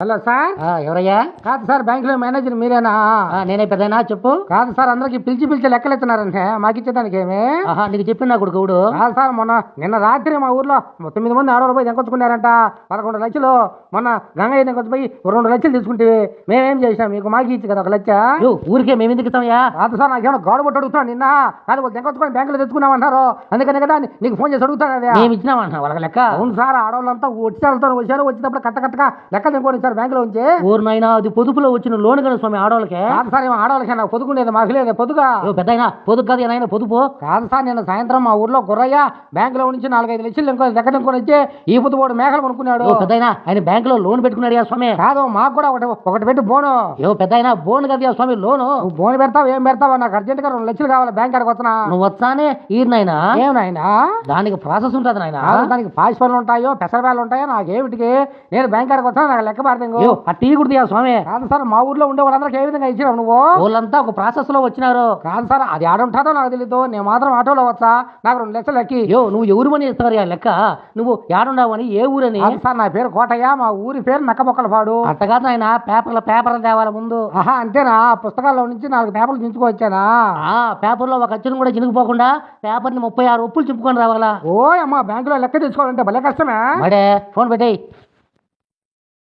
Hello sir. ఎవరయ్యా? కాదు sir బ్యాంకులో మేనేజర్ మీరేనా? నేనే పెద్దనా? చెప్పు. కాదు సార్ అందరికి పిలిచి పిలిచి లెక్కలు ఎత్తున్నారంటే మాకు ఇచ్చేదానికి ఏమి? నీకు చెప్పిన నా కొడుకుడు కాదు సార్ మొన్న నిన్న రాత్రి మా ఊర్లో తొమ్మిది మంది ఆడవాళ్ళు పోయి దెంకొచ్చుకున్నారంట. పదకొండు లక్షలు. మొన్న గంగయ్య దెంకొచ్చి పోయి రెండు లక్షలు తీసుకుంటే మేమేం చేసినాం? మీకు మాకి ఇచ్చి కదా ఒక లక్ష? ఊరికే మేము ఎందుకు ఇస్తామయ్యా కాదు సార్ నాకేమో గౌడ పట్టు అడుగుతున్నాను నిన్న? కాదు వాళ్ళు దెంకొచ్చుకొని బ్యాంకులో తెచ్చుకున్నామన్నారు అందుకని కదా నీకు ఫోన్ చేసి అడుగుతాను అదే మేము ఇచ్చినామంటున్నా వాళ్ళకి లెక్క. అవును సార్ ఆడవాళ్ళంతా వచ్చారుతో వచ్చారు వచ్చేటప్పుడు కట్ట కట్టగా లెక్క తెంకొని సార్ బ్యాంకులో ఉంచి ఊరినైనా అది పొదుపులో వచ్చిన లోన్ కదా స్వామి ఆడవాళ్ళకే. కాదు సార్ ఏమో ఆడవాళ్ళకి నాకు పొదుగుండేది మాకు లేదు పొదుగా యో, పెద్దయినా పొదుపు కాదు ఏనాయన పొదుపు. కాదు సార్ నిన్న సాయంత్రం మా ఊర్లో గుర్రయ్య బ్యాంకులో నుంచి నాలుగైదు లక్షలు ఇంకో దగ్గర ఇంకొని వచ్చి ఈ పొద్దుపోడు మేకలు కొనుక్కున్నాడు. యో, పెద్దయినా ఆయన బ్యాంకులో లోన్ పెట్టుకున్నాడు యా స్వామి. కాదు మాకు కూడా ఒకటి ఒకటి పెట్టి బోను. యో పెద్దయినా బోన్ కదా స్వామి లోను. బోను పెడతావు ఏం పెడతావు? నాకు అర్జెంట్గా రెండు లక్షలు కావాలి బ్యాంక్ కాడికి వస్తున్నా. నువ్వు వచ్చానే ఈరినైనా ఏం నాయనా? దానికి ప్రాసెస్ ఉంటుంది నాయన? దానికి పాస్ పనులు ఉంటాయో పెసరపాలు ఉంటాయో నాకేమిటికి? నేను బ్యాంక్ కాడికి వస్తున్నా నాకు లెక్క ఆ టీ కుడితే స్వామి. కాదు సార్ మా ఊర్లో ఉండే వాళ్ళందరికీ ఏ విధంగా ఇచ్చినావు నువ్వు? వాళ్ళంతా ఒక ప్రాసెస్లో వచ్చినారు. కాదు సార్ అది ఆడ ఉంటుందో నాకు తెలీదు. నేను మాత్రం ఆటోలో వచ్చా. నాకు రెండు లక్షలు ఎక్కి యో నువ్వు ఎవరు మని ఇస్తారు యా లెక్క? నువ్వు ఏడున్నావని ఏ ఊరని? కాదు సార్ నా పేరు కోటయ్య. మా ఊరి పేరు నక్కబొక్కలపాడు. అట్ట కాదు నాయన పేపర్ల పేపర్లు తేవాలి ముందు. ఆహా అంతేనా? పుస్తకాల్లో నుంచి నాలుగు పేపర్లు దించుకొచ్చానా ఆ పేపర్లో ఒక అచ్చును కూడా చినుకుపోకుండా పేపర్ని ముప్పై ఆరు ఒప్పులు చింపుకొని రావాలా? ఓ అమ్మా బ్యాంకులో లెక్క తెచ్చుకోవాలంటే భలే కష్టమే. మడే ఫోన్ పెట్టేయ్.